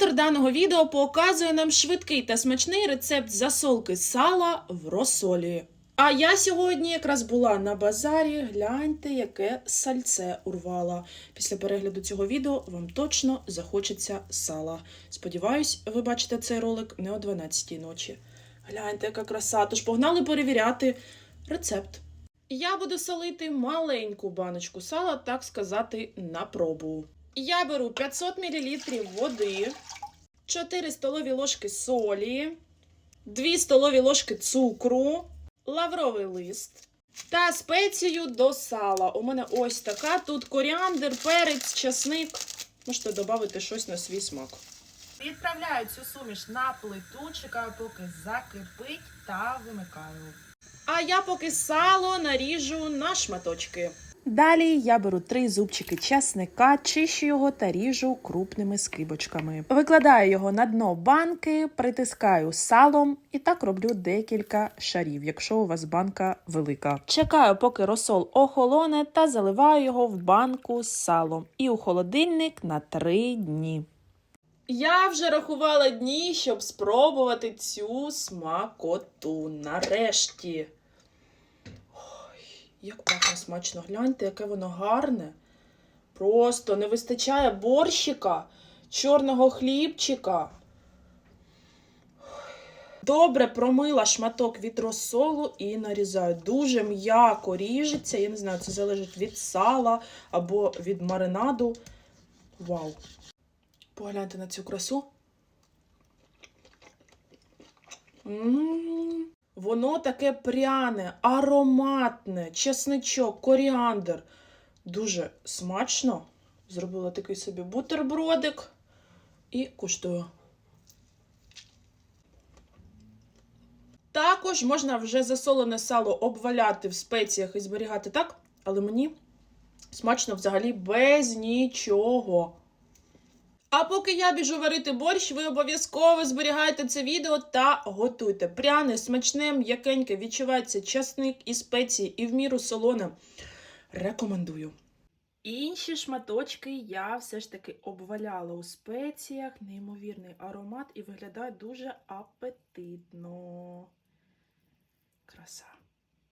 Автор даного відео показує нам швидкий та смачний рецепт засолки сала в розсолі. А я сьогодні якраз була на базарі. Гляньте, яке сальце урвала. Після перегляду цього відео вам точно захочеться сала. Сподіваюсь, ви бачите цей ролик не о 12-й ночі. Гляньте, яка краса. Тож погнали перевіряти рецепт. Я буду солити маленьку баночку сала, так сказати, на пробу. Я беру 500 мл води, 4 столові ложки солі, 2 столові ложки цукру, лавровий лист та спецію до сала. У мене ось така. Тут коріандр, перець, часник. Можете додати щось на свій смак. Відправляю цю суміш на плиту, чекаю, поки закипить та вимикаю. А я поки сало наріжу на шматочки. Далі я беру три зубчики часника, чищу його та ріжу крупними скибочками. Викладаю його на дно банки, притискаю салом і так роблю декілька шарів, якщо у вас банка велика. Чекаю, поки розсол охолоне, та заливаю його в банку з салом і у холодильник на три дні. Я вже рахувала дні, щоб спробувати цю смакоту. Нарешті. Як пахне смачно. Гляньте, яке воно гарне. Просто не вистачає борщика, чорного хлібчика. Добре промила шматок від розсолу і нарізаю. Дуже м'яко ріжеться. Я не знаю, це залежить від сала або від маринаду. Вау! Погляньте на цю красу. М, Воно таке пряне, ароматне, чесничок, коріандр. Дуже смачно. Зробила такий собі бутербродик і куштую. Також можна вже засолене сало обваляти в спеціях і зберігати так, але мені смачно взагалі без нічого. А поки я біжу варити борщ, ви обов'язково зберігайте це відео та готуйте. Пряне, смачне, м'якеньке, відчувається часник і спеції, і в міру солоне. Рекомендую. Інші шматочки я все ж таки обваляла у спеціях, неймовірний аромат і виглядає дуже апетитно. Краса.